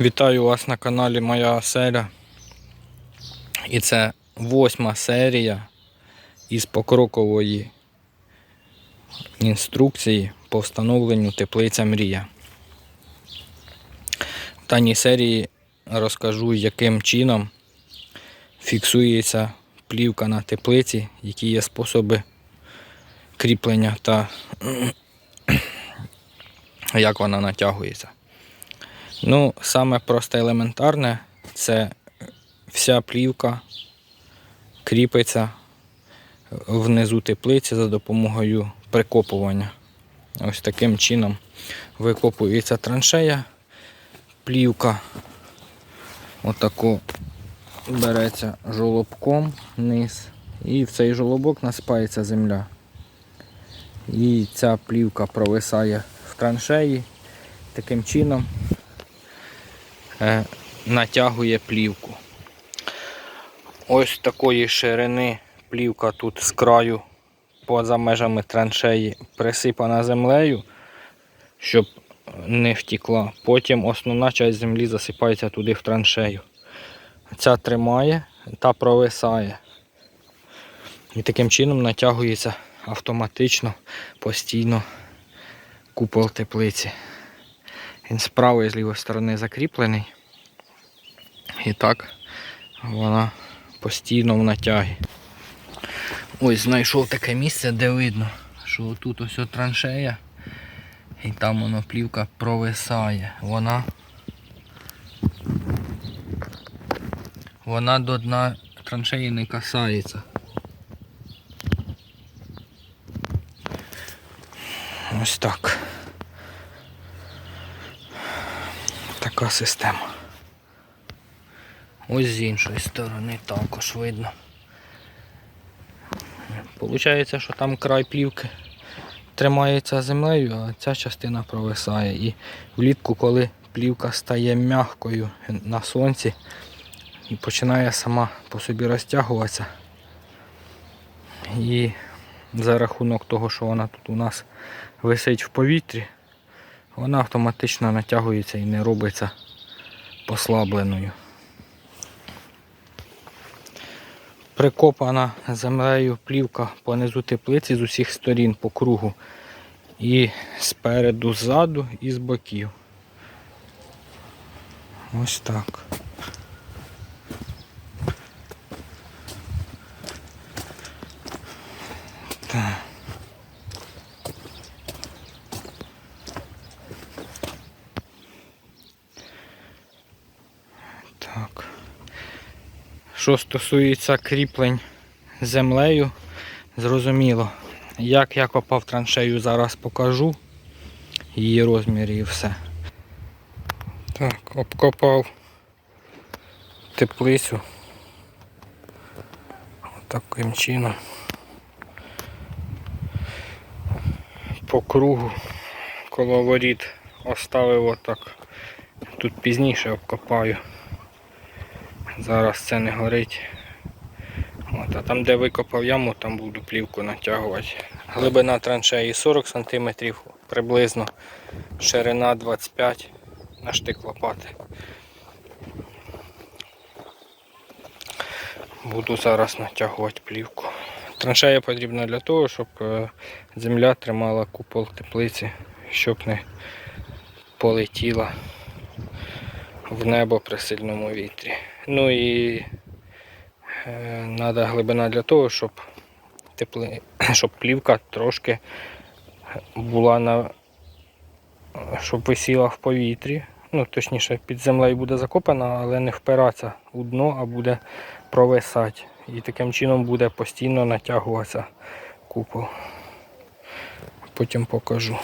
Вітаю вас на каналі Моя Оселя. І це восьма серія із покрокової інструкції по встановленню теплиця Мрія. В даній серії розкажу, яким чином фіксується плівка на теплиці, які є способи кріплення та як вона натягується. Ну, саме просте елементарне це вся плівка кріпиться внизу теплиці за допомогою прикопування. Ось таким чином викопується траншея, плівка отако береться жолобком вниз, і в цей жолобок насипається земля. І ця плівка провисає в траншеї. Таким чином натягує плівку. Ось такої ширини плівка тут з краю поза межами траншеї присипана землею, щоб не втікла. Потім основна частина землі засипається туди в траншею. Ця тримає та провисає. І таким чином натягується автоматично, постійно купол теплиці. Він з правої і з лівої сторони закріплений. І так вона постійно в натягі. Ось знайшов таке місце, де видно, що тут ось траншея і там воно плівка провисає. Вона вона до дна траншеї не касається. Ось так. Така система. Ось з іншої сторони також видно. Получається, що там край плівки тримається землею, а ця частина провисає. І влітку, коли плівка стає м'якою на сонці і починає сама по собі розтягуватися. І за рахунок того, що вона тут у нас висить в повітрі, вона автоматично натягується і не робиться послабленою. Прикопана землею плівка по низу теплиці з усіх сторін по кругу. І спереду, ззаду і з боків. Ось так. Так. Що стосується кріплень землею, зрозуміло. Як я копав траншею, зараз покажу її розміри і все. Так, обкопав теплицю. Таким чином. По кругу коло воріт оставив отак. Тут пізніше обкопаю. Зараз це не горить. От, а там, де викопав яму, там буду плівку натягувати. Глибина траншеї 40 см приблизно, ширина 25 на штик лопати. Буду зараз натягувати плівку. Траншея потрібна для того, щоб е, земля тримала купол теплиці, щоб не полетіла в небо при сильному вітрі. Ну і треба глибина для того, щоб тепли... щоб плівка трошки була на щоб висіла в повітрі. Ну, точніше, під землею буде закопана, але не впиратися у дно, а буде провисати. І таким чином буде постійно натягуватися купол. Потім покажу.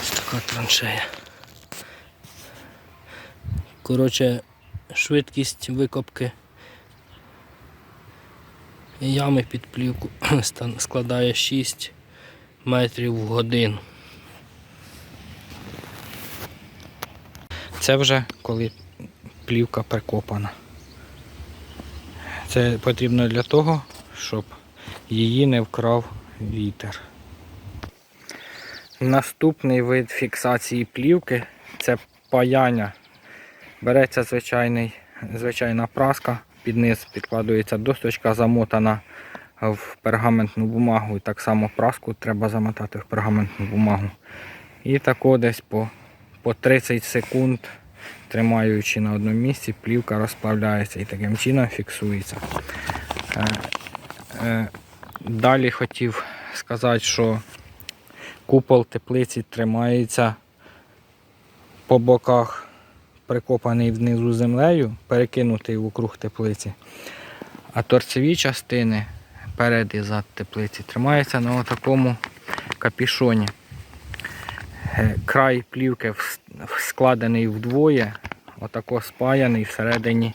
Ось така траншея. Коротше, швидкість викопки ями під плівку складає 6 метрів в годину. Це вже коли плівка прикопана. Це потрібно для того, щоб її не вкрав вітер. Наступний вид фіксації плівки це паяння. Береться звичайний, звичайна праска, під низ підкладується досточка, замотана в пергаментну бумагу. І так само праску треба замотати в пергаментну бумагу. І тако десь по, по 30 секунд, тримаючи на одному місці, плівка розплавляється і таким чином фіксується. Е, е, Далі хотів сказати, що купол теплиці тримається по боках, прикопаний внизу землею, перекинутий вокруг теплиці. А торцеві частини перед і зад теплиці тримаються на такому капішоні. Е, Край плівки складений вдвоє, отако спаяний всередині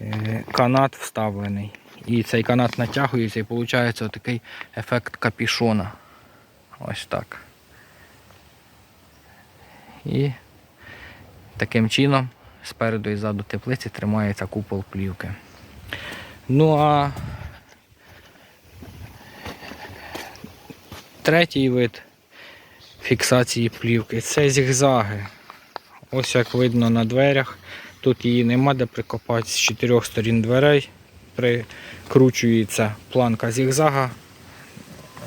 е, канат вставлений. І цей канат натягується і виходить отакий ефект капішона. Ось так. І таким чином спереду і ззаду теплиці тримається купол плівки. Ну а третій вид фіксації плівки це зігзаги. Ось як видно на дверях. Тут її нема де прикопати з чотирьох сторін дверей. Прикручується планка зігзага,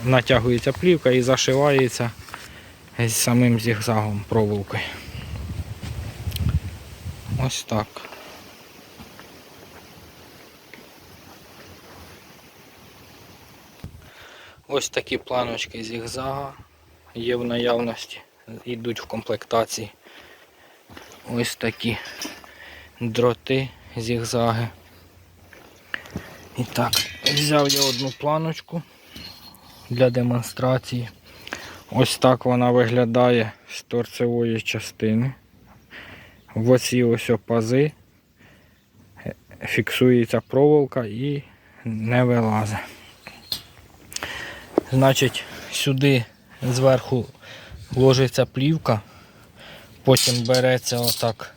натягується плівка і зашивається з самим зігзагом проволокою. Ось так. Ось такі планочки зігзага є в наявності, йдуть в комплектації. Ось такі дроти зігзаги. І так, взяв я одну планочку для демонстрації. Ось так вона виглядає з торцевої частини. Оці ось пази фіксується проволока і не вилазить. Значить, сюди зверху ложиться плівка, потім береться отак,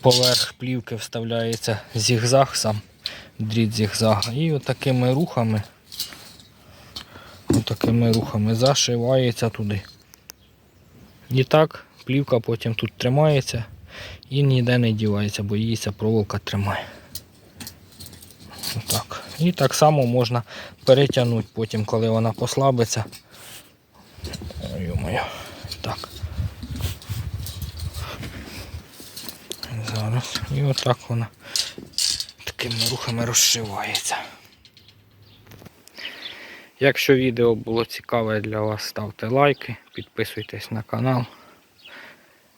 поверх плівки вставляється зігзаг сам, дріт зігзага. І отакими рухами, отакими рухами зашивається туди. І так плівка потім тут тримається і ніде не дівається, бо її ця проволока тримає. Отак. І так само можна перетягнути потім, коли вона послабиться. Ой, моя. Так. Зараз. І отак вона такими рухами розшивається. Якщо відео було цікаве для вас, ставте лайки, підписуйтесь на канал.